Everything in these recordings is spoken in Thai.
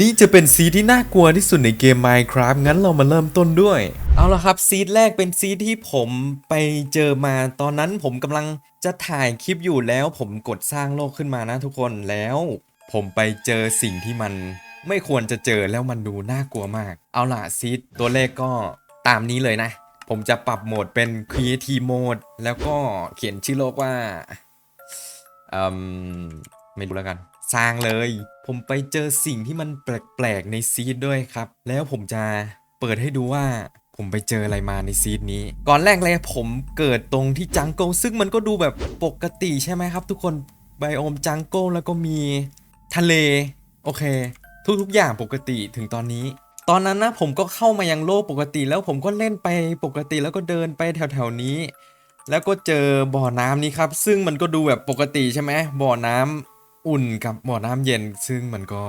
นี่จะเป็นซีที่น่ากลัวที่สุดในเกม Minecraft งั้นเรามาเริ่มต้นด้วย เอาละครับซีดแรกเป็นซีที่ผมไปเจอมาตอนนั้นผมกำลังจะถ่ายคลิปอยู่แล้วผมกดสร้างโลกขึ้นมานะทุกคนแล้ว ผมไปเจอสิ่งที่มันไม่ควรจะเจอแล้วมันดูน่ากลัวมาก เอาล่ะซีดตัวเลขก็ตามนี้เลยนะ ผมจะปรับโหมดเป็น Creative Mode แล้วก็เขียนชื่อโลกว่าอืมไม่รู้แล้วกัน สร้างเลย ผมไปเจอสิ่งที่มันแปลกๆในซีดด้วยครับ แล้วผมจะเปิดให้ดูว่าผมไปเจออะไรมาในซีดนี้ ก่อนแรกเลยผมเกิดตรงที่จังเกิลซึ่งมันก็ดูแบบปกติใช่ไหมครับ ทุกคนไบโอมจังเกิลแล้วก็มีทะเล โอเค ทุกๆอย่างปกติถึงตอนนี้ ตอนนั้นนะผมก็เข้ามายังโลกปกติ แล้วผมก็เล่นไปปกติแล้วก็เดินไปแถวๆนี้ แล้วก็เจอบ่อน้ำนี้ครับ ซึ่งมันก็ดูแบบปกติใช่ไหมบ่อน้ำ อุ่นกับบ่อน้ำเย็น ซึ่งมันก็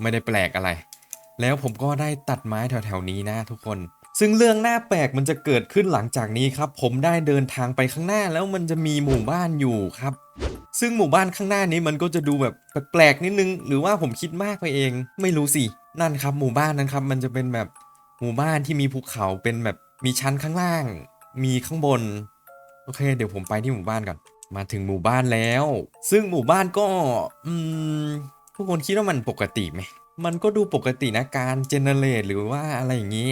ไม่ได้แปลกอะไร แล้วผมก็ได้ตัดไม้แถวๆนี้นะทุกคน ซึ่งเรื่องน่าแปลกมันจะเกิดขึ้นหลังจากนี้ครับ ผมได้เดินทางไปข้างหน้าแล้วมันจะมีหมู่บ้านอยู่ครับ ซึ่งหมู่บ้านข้างหน้านี้มันก็จะดูแบบแปลกๆนิดนึง หรือว่าผมคิดมากไปเอง ไม่รู้สินั่นครับ หมู่บ้านนั้นครับ มันจะเป็นแบบหมู่บ้านที่มีภูเขาเป็นแบบมีชั้นข้างล่าง มีข้างบน โอเค เดี๋ยวผมไปที่หมู่บ้านก่อน มาถึงหมู่บ้านแล้ว ซึ่งหมู่บ้านก็ อืมทุกคนคิดว่ามันปกติไหมมันก็ดูปกตินะการเจเนเรตหรือว่าอะไรอย่างนี้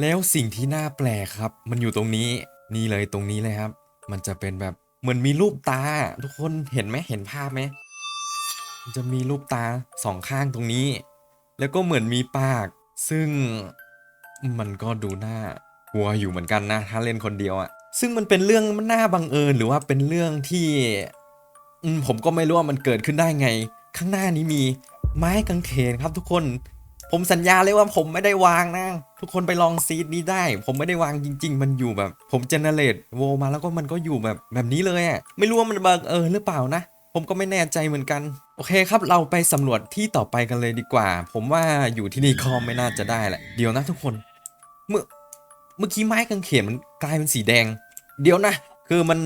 แล้วสิ่งที่น่าแปลกครับ มันอยู่ตรงนี้นี่เลยตรงนี้เลยครับ มันจะเป็นแบบเหมือนมีรูปตา ทุกคนเห็นไหมเห็นภาพไหมมันจะมีรูปตาสองข้างตรงนี้ แล้วก็เหมือนมีปาก ซึ่งมันก็ดูน่ากลัวอยู่เหมือนกันนะ ถ้าเล่นคนเดียวอะ ซึ่งมันเป็นเรื่องน่าบังเอิญหรือว่าเป็นเรื่องที่ผมก็ไม่รู้ว่ามันเกิดขึ้นได้ไง ข้างหน้านี้มีไม้กางเขนครับทุกคน ผมสัญญาเลยว่าผมไม่ได้วางนะ ทุกคนไปลองซีดนี้ได้ ผมไม่ได้วางจริง ๆ มันอยู่แบบ ผมเจเนเรตโวมาแล้วก็มันก็อยู่แบบแบบนี้เลยอะไม่รู้ว่ามันบังเอิญหรือเปล่านะ ผมก็ไม่แน่ใจเหมือนกัน โอเคครับ เราไปสำรวจที่ต่อไปกันเลยดีกว่า ผมว่าอยู่ที่นี่คอมไม่น่าจะได้แหละเดี๋ยวนะทุกคน เมื่อเมื่อกี้ไม้กางเขนมันกลายเป็นสีแดง เดี๋ยวนะ คือมัน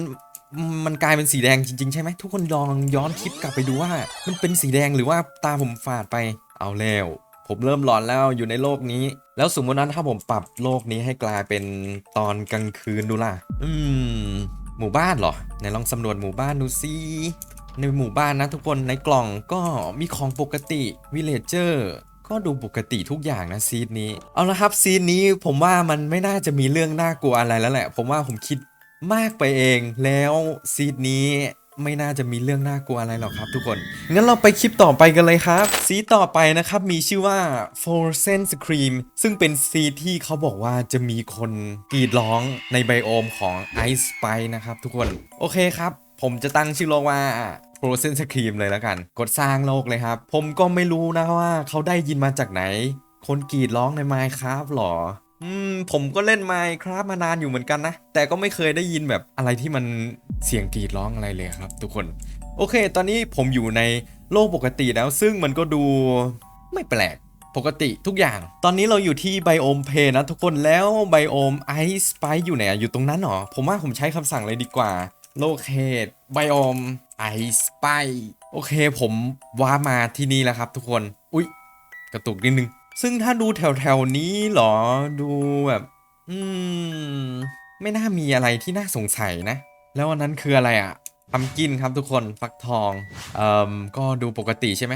มันกลายเป็นสีแดงจริง ๆ ใช่ไหมทุกคนลองย้อนคลิปกลับไปดูว่า มันเป็นสีแดงหรือว่าตาผมฝาดไปเอาแล้วผมเริ่มหลอนแล้วอยู่ในโลกนี้ แล้วสมมตินั้นถ้าผมปรับโลกนี้ให้กลายเป็นตอนกลางคืนดูล่ะ อืม หมู่บ้านเหรอไหนลองสำรวจหมู่บ้านดูซิในหมู่บ้านนะทุกคนในกล่องก็มีของปกติวิเลเจอร์ก็ดูปกติทุกอย่างนะซีดนี้ เอาละครับซีดนี้ผมว่ามันไม่น่าจะมีเรื่องน่ากลัวอะไรแล้วแหละ ผมว่าผมคิด มากไปเองแล้วซีดนี้ไม่น่าจะมีเรื่องน่ากลัวอะไรหรอกครับทุกคน งั้นเราไปคลิปต่อไปกันเลยครับ ซีต่อไปนะครับมีชื่อว่า Frozen Scream ซึ่งเป็นซีที่เขาบอกว่าจะมีคนกรีดร้องในไบโอมของ Ice Spice นะครับทุกคน โอเคครับ ผมจะตั้งชื่อโลกว่า Frozen Scream เลยแล้วกัน กดสร้างโลกเลยครับ ผมก็ไม่รู้นะว่าเขาได้ยินมาจากไหน คนกรีดร้องใน Minecraft หรอ อืมผมก็เล่น Minecraft มานานอยู่เหมือนกันนะ แต่ก็ไม่เคยได้ยินแบบอะไรที่มันเสียงกรีดร้องอะไรเลยครับ ทุกคน โอเค ตอนนี้ผมอยู่ในโลกปกติแล้ว ซึ่งมันก็ดูไม่แปลกปกติทุกอย่าง ตอนนี้เราอยู่ที่ไบโอมเพนะทุกคนแล้วไบโอมไอสไปอยู่ไหนอะอยู่ตรงนั้นเหรอ ผมว่าผมใช้คำสั่งเลยดีกว่า โลเคตไบโอมไอสไปโอเค ผมว้ามาที่นี่แล้วครับทุกคน อุ๊ย กระตุกนิดนึง ซึ่งถ้าดูแถวแถวๆนี้เหรอดูแบบ อืม ไม่น่ามีอะไรที่น่าสงสัยนะ แล้วอันนั้นคืออะไรอะพัมกินครับทุกคนฟักทองเอ่อก็ดูปกติใช่ไหม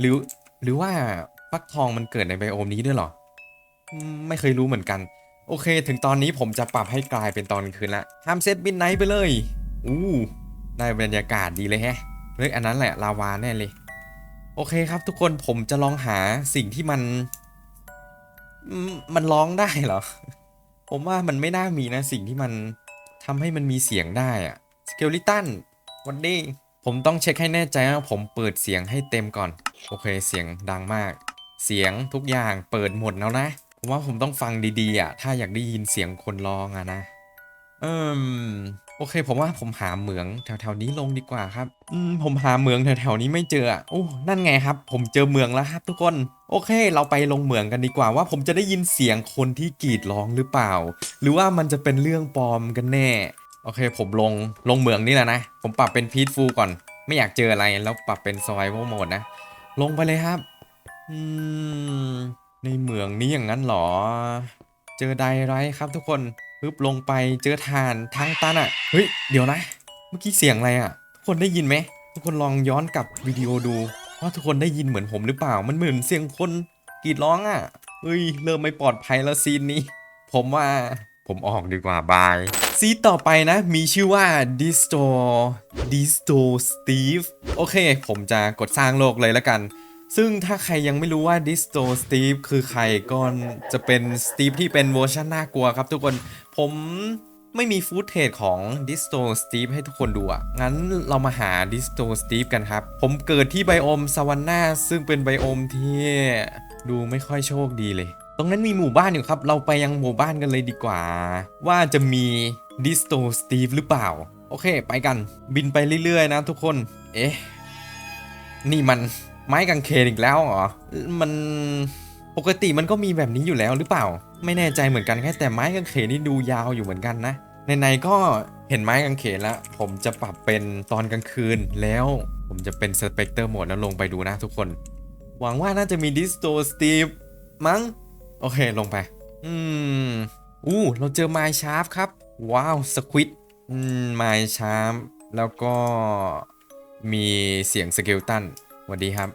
หรือหรือว่าฟักทองมันเกิดในไบโอมนี้ด้วยเหรอ ไม่เคยรู้เหมือนกัน โอเค ถึงตอนนี้ผมจะปรับให้กลายเป็นตอนกลางคืนละห้ามเซตบินไนท์ไปเลย อู้ได้บรรยากาศดีเลยแฮะเฮ้ยอันนั้นแหละลาวาแน่เลย โอเคครับทุกคนผมจะลองหาสิ่งที่มัน มันร้องได้เหรอ ผมว่ามันไม่น่ามีนะสิ่งที่มันทำให้มันมีเสียงได้อะสเกลิตันวันนี้ผมต้องเช็คให้แน่ใจว่าผมเปิดเสียงให้เต็มก่อน โอเคเสียงดังมาก เสียงทุกอย่างเปิดหมดแล้วนะ ผมว่าผมต้องฟังดีๆอะ ถ้าอยากได้ยินเสียงคนร้องอะนะ เอิม โอเค ผมว่าผมหาเหมืองแถวๆนี้ลงดีกว่าครับอืมผมหาเหมืองแถวๆนี้ไม่เจออะโอ้นั่นไงครับ ผมเจอเหมืองแล้วครับ ทุกคน โอเค เราไปลงเหมืองกันดีกว่าว่า ผมจะได้ยินเสียงคนที่กรีดร้องหรือเปล่า หรือว่ามันจะเป็นเรื่องปลอมกันแน่ โอเค ผมลงลงเหมืองนี่แหละนะผมปรับเป็นพีทฟูก่อน ไม่อยากเจออะไรแล้วปรับเป็น survival mode นะลงไปเลยครับอืมในเหมืองนี้อย่างนั้นเหรอ เจอไดไรครับทุกคน ปึ๊บลงไปเจอทานทางตันอะเฮ้ยเดี๋ยวนะ เมื่อกี้เสียงอะไรอะ ทุกคนได้ยินไหมทุกคนลองย้อนกลับวิดีโอดูว่าทุกคนได้ยินเหมือนผมหรือเปล่า มันเหมือนเสียงคนกรีดร้องอะเฮ้ยเริ่มไม่ปลอดภัยแล้วซีนนี้ ผมว่าผมออกดีกว่าบาย ซีต่อไปนะ มีชื่อว่า Disto Disto Steve โอเค ผมจะกดสร้างโลกเลยละกัน ซึ่งถ้าใครยังไม่รู้ว่า Disto Steve คือใครก็จะเป็น Steve ที่เป็นเวอร์ชันน่ากลัวครับทุกคนผมไม่มีฟูตเทจของ Disto Steve ให้ทุกคนดูอะ งั้นเรามาหา Disto Steve กันครับ ผมเกิดที่ไบโอมซาวันนาซึ่งเป็นไบโอมที่ดูไม่ค่อยโชคดีเลย ตรงนั้นมีหมู่บ้านอยู่ครับ เราไปยังหมู่บ้านกันเลยดีกว่า ว่าจะมี Disto Steve หรือเปล่า โอเค ไปกัน บินไปเรื่อยๆนะทุกคน เอ๊ะ นี่มัน ไม้กางเขนอีกแล้วเหรอ มันปกติมันก็มีแบบนี้อยู่แล้วหรือเปล่า ไม่แน่ใจเหมือนกันแค่แต่ไม้กางเขนนี่ดูยาวอยู่เหมือนกันนะ ในๆก็เห็นไม้กางเขนแล้วผมจะปรับเป็นตอนกลางคืนแล้ว ผมจะเป็นสเปกเตอร์โหมดแล้วลงไปดูนะทุกคน หวังว่าน่าจะมีดิสโตสตีฟมั้ง โอเคลงไป อืมอู้เราเจอไมชาร์ฟครับ ว้าวสควิตอืมไมชาร์ฟแล้วก็มีเสียงสเกลตัน สวัสดีครับ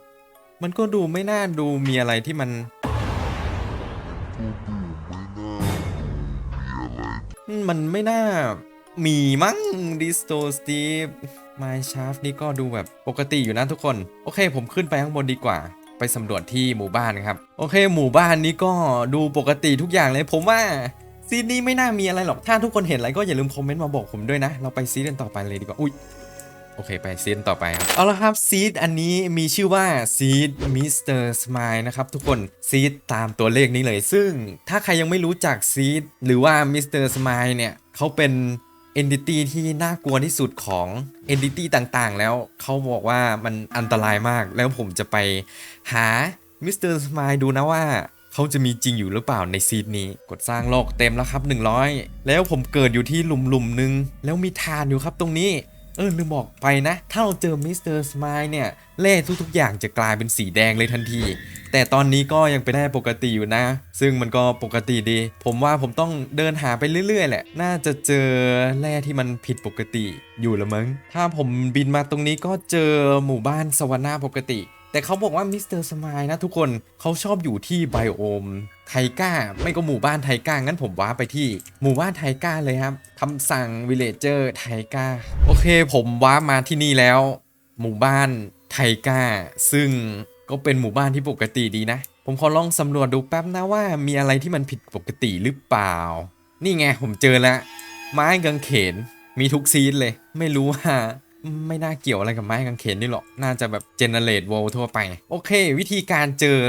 มันก็ดูไม่น่าดูมีอะไรที่มันมันไม่น่ามีมั้งดิสโตสตีฟไมชาร์ฟนี่ก็ดูแบบปกติอยู่นะทุกคน โอเค ผมขึ้นไปข้างบนดีกว่า ไปสำรวจที่หมู่บ้านครับ โอเค หมู่บ้านนี้ก็ดูปกติทุกอย่างเลย ผมว่าซีนนี้ไม่น่ามีอะไรหรอก ถ้าทุกคนเห็นอะไรก็อย่าลืมคอมเมนต์มาบอกผมด้วยนะ เราไปซีนกันต่อไปเลยดีกว่า อุ้ย อเคไปซีนต่อไปครับ เอาละครับซีดอันนี้มีชื่อว่าซีดมิสเตอร์สมายนะครับทุกคนซีดตามตัวเลขนี้เลย ซึ่งถ้าใครยังไม่รู้จักซีดหรือว่ามิสเตอร์สมายเนี่ยเขาเป็น entity ที่น่ากลัวที่สุดของ entity ต่างๆ แล้วเขาบอกว่ามันอันตรายมากแล้วผมจะไปหามิสเตอร์สมายดูนะว่าเขาจะมีจริงอยู่หรือเปล่าในซีดนี้ กดสร้างโลกเต็มแล้วครับ 100 แล้วผมเกิดอยู่ที่หลุมๆหนึ่งแล้วมีทานอยู่ครับตรงนี้ เออลืมบอกไปนะ ถ้าเราเจอมิสเตอร์สมายเนี่ยแร่ทุกๆ อย่างจะกลายเป็นสีแดงเลยทันที แต่ตอนนี้ก็ยังเป็นแร่ปกติอยู่นะ ซึ่งมันก็ปกติดี ผมว่าผมต้องเดินหาไปเรื่อยๆ แหละ น่าจะเจอแร่ที่มันผิดปกติอยู่ละมั้ง ถ้าผมบินมาตรงนี้ก็เจอหมู่บ้านสวรรค์ปกติ แต่เขาบอกว่ามิสเตอร์สมายนะทุกคนเขาชอบอยู่ที่ไบโอมไทก้า ไม่ก็หมู่บ้านไทก้า งั้นผมว้าไปที่หมู่บ้านไทก้าเลยครับคำสั่งวิลเลเจอร์ไทก้า โอเคผมว้ามาที่นี่แล้ว หมู่บ้านไทก้า ซึ่งก็เป็นหมู่บ้านที่ปกติดีนะ ผมขอลองสำรวจดูแป๊บนะว่ามีอะไรที่มันผิดปกติหรือเปล่า นี่ไงผมเจอแล้วไม้กางเขนมีทุกซีนเลย ไม่รู้ว่า ไม่น่าเกี่ยวอะไรกับไม้กางเขนนี่หรอก น่าจะแบบเจเนเรตโวทั่วไป โอเค วิธีการเจอ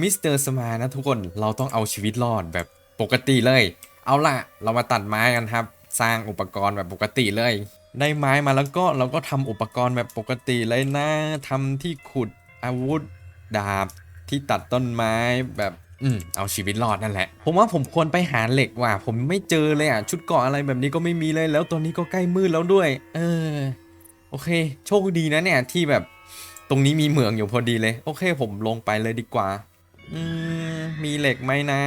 มิสเตอร์สมานะทุกคน เราต้องเอาชีวิตรอดแบบปกติเลย เอาล่ะ เรามาตัดไม้กันครับ สร้างอุปกรณ์แบบปกติเลย ได้ไม้มาแล้วก็เราก็ทำอุปกรณ์แบบปกติเลยนะทำที่ขุดอาวุธดาบที่ตัดต้นไม้แบบอืมเอาชีวิตรอดนั่นแหละ ผมว่าผมควรไปหาเหล็กว่ะ ผมไม่เจอเลยอะ ชุดเกาะอะไรแบบนี้ก็ไม่มีเลย แล้วตอนนี้ก็ใกล้มืดแล้วด้วย เออ โอเค โชคดีนะเนี่ยที่แบบตรงนี้มีเหมืองอยู่พอดีเลย โอเคผมลงไปเลยดีกว่า อืมมีเหล็กไหมนะ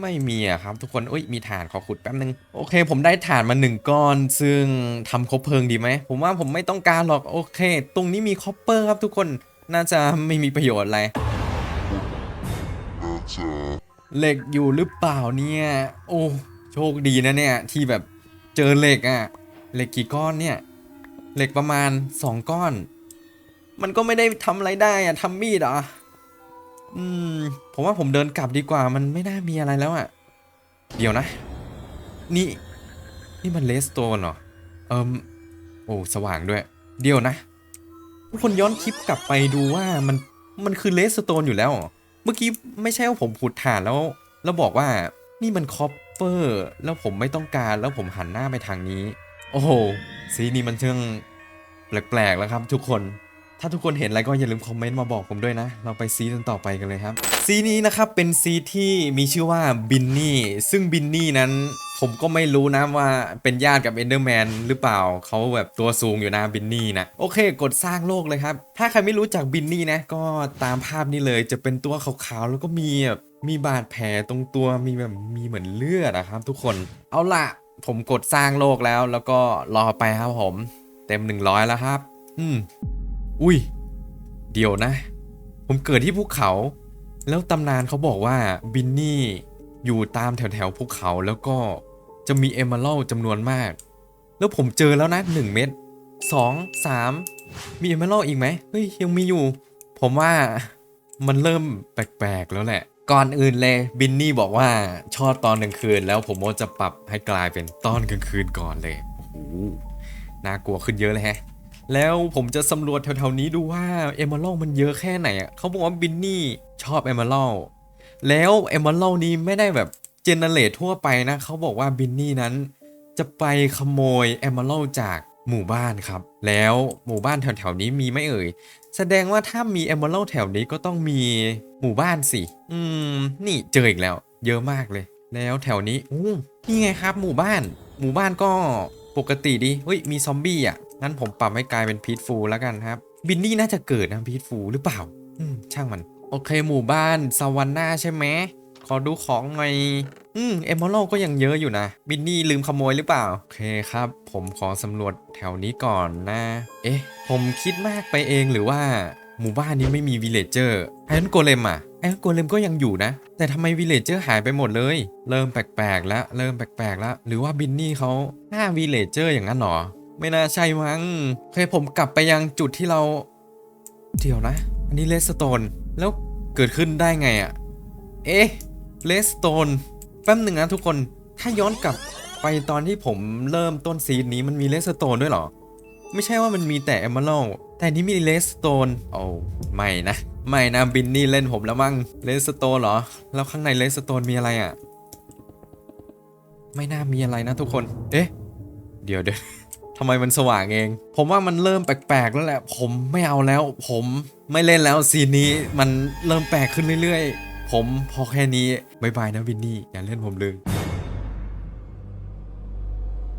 ไม่มีอะครับ ทุกคนอุ้ยมีถ่านขอขุดแป๊บนึงโอเค ผมได้ถ่านมาหนึ่งก้อน ซึ่งทำคบเพลิงดีไหมผมว่าผมไม่ต้องการหรอกโอเค ตรงนี้มีคอปเปอร์ครับทุกคนน่าจะไม่มีประโยชน์อะไรเหล็กอยู่หรือเปล่าเนี่ย โอ้โชคดีนะเนี่ยที่แบบเจอเหล็กอะเหล็กกี่ก้อนเนี่ย เหล็กประมาณ2ก้อน มันก็ไม่ได้ทำอะไรได้อะทำมีดเหรออืม ผมว่าผมเดินกลับดีกว่า มันไม่น่ามีอะไรแล้วอะเดี๋ยวนะ นี่ นี่มันเลสโตนเหรอ เอิมโอ้สว่างด้วย เดี๋ยวนะ ทุกคนย้อนคลิปกลับไปดูว่ามันมันคือเลสโตนอยู่แล้ว เมื่อกี้ไม่ใช่ว่าผมขุดถ่านแล้ว แล้วบอกว่านี่มันคอปเปอร์ แล้วผมไม่ต้องการแล้วผมหันหน้าไปทางนี้ อ้โหซีนี้มันเชิงแปลกๆแล้วครับ ทุกคน ถ้าทุกคนเห็นอะไรก็อย่าลืมคอมเมนต์มาบอกผมด้วยนะ เราไปซีนต่อไปกันเลยครับ ซีนี้นะครับเป็นซีที่มีชื่อว่าบินนี่ ซึ่งบินนี่นั้นผมก็ไม่รู้นะว่าเป็นญาติกับเอนเดอร์แมนหรือเปล่า เขาแบบตัวสูงอยู่นะบินนี่นะ โอเค กดสร้างโลกเลยครับ ถ้าใครไม่รู้จักบินนี่นะ ก็ตามภาพนี้เลยจะเป็นตัวขาวๆ แล้วก็มีแบบมีบาดแผลตรงตัวมีแบบมีเหมือนเลือดนะครับทุกคน เอาล่ะ ผมกดสร้างโลกแล้ว แล้วก็รอไปครับผม เต็ม 100 แล้วครับ อืม อุ้ย เดี๋ยวนะ ผมเกิดที่ภูเขา แล้วตำนานเขาบอกว่าบินนี่อยู่ตามแถวแถวๆภูเขาแล้วก็จะมีเอม a ร d จำนวนมาก แล้วผมเจอแล้วนะ 1 เม็ด2 3 มีเอม a ร d อีกไหมเฮ้ยยังมีอยู่ ผมว่ามันเริ่มแปลกๆแล้วแหละ ก่อนอื่นเลยบินนี่บอกว่าชอบตอนกลางคืน แล้วผมว่าจะปรับให้กลายเป็นตอนกลางคืนก่อนเลยโอ้โหน่ากลัวขึ้นเยอะเลยฮะ แล้วผมจะสำรวจแถวๆนี้ดูว่าเอม a ร d มันเยอะแค่ไหนอะเขาบอกว่าบินนี่ชอบเอม a ร d แล้วเอม a ร d นี้ไม่ได้แบบเจเนเรตทั่วไปนะเขาบอกว่าบินนี่นั้นจะไปขโมยเอม a ร d จาก หมู่บ้านครับ แล้วหมู่บ้านแถวๆนี้มีไหม่เอ่ย แสดงว่าถ้ามีเอม a ร d แถวนี้ก็ต้องมีหมู่บ้านสิ อืม นี่เจออีกแล้ว เยอะมากเลย แล้วแถวนี้อู้นี่ไงครับ หมู่บ้าน หมู่บ้านก็ปกติดีเฮ้ย มีซอมบี้อะ งั้นผมปรับให้กลายเป็นพีทฟูแล้วกันครับ บินนี่น่าจะเกิดนะพีทฟูหรือเปล่า อืม ช่างมัน โอเค หมู่บ้านสวรรค์หน้าใช่ไหมขอดูของหน่อย อืมเอม a ร d ก็ยังเยอะอยู่นะ บินนี่ลืมขโมยหรือเปล่า โอเคครับ ผมขอสำรวจแถวนี้ก่อนนะ เอ๊ะ ผมคิดมากไปเองหรือว่า หมู่บ้านนี้ไม่มีวิลเลจเจอร์ไอรอนโกเลมอะไอรอนโกเลมก็ยังอยู่นะ แต่ทำไมวิลเลจเจอร์หายไปหมดเลย เริ่มแปลกๆแล้ว เริ่มแปลกๆแล้ว หรือว่าบินนี่เขาห้าวิลเลจเจอร์อย่างนั้นหรอ ไม่น่าใช่มั้งโอเคผมกลับไปยังจุดที่เรา เดี๋ยวนะ อันนี้เลสโตน แล้วเกิดขึ้นได้ไงอะ่ะ เอ๊ะเลสโตน แป๊บหนึ่งนะทุกคน ถ้าย้อนกลับไปตอนที่ผมเริ่มต้นซีนนี้มันมีเลสโตนด้วยเหรอ ไม่ใช่ว่ามันมีแต่เอม a ร d แต่นี่มีเลสโตนโอ้ไม่นะ ไม่นะบินนี่เล่นผมแล้วมั้งเลสโตนเหรอ แล้วข้างในเลสโตนมีอะไรอะ่ะ ไม่น่ามีอะไรนะทุกคน เอ๊ะ เดี๋ยวเดี๋ยวทำไมมันสว่างเอง ผมว่ามันเริ่มแปลกๆแล้วแหละ ผมไม่เอาแล้ว ผมไม่เล่นแล้วซีนนี้มันเริ่มแปลกขึ้นเรื่อยๆ ผมพอแค่นี้บายบายนะวินนี่อย่าเล่นผมเลย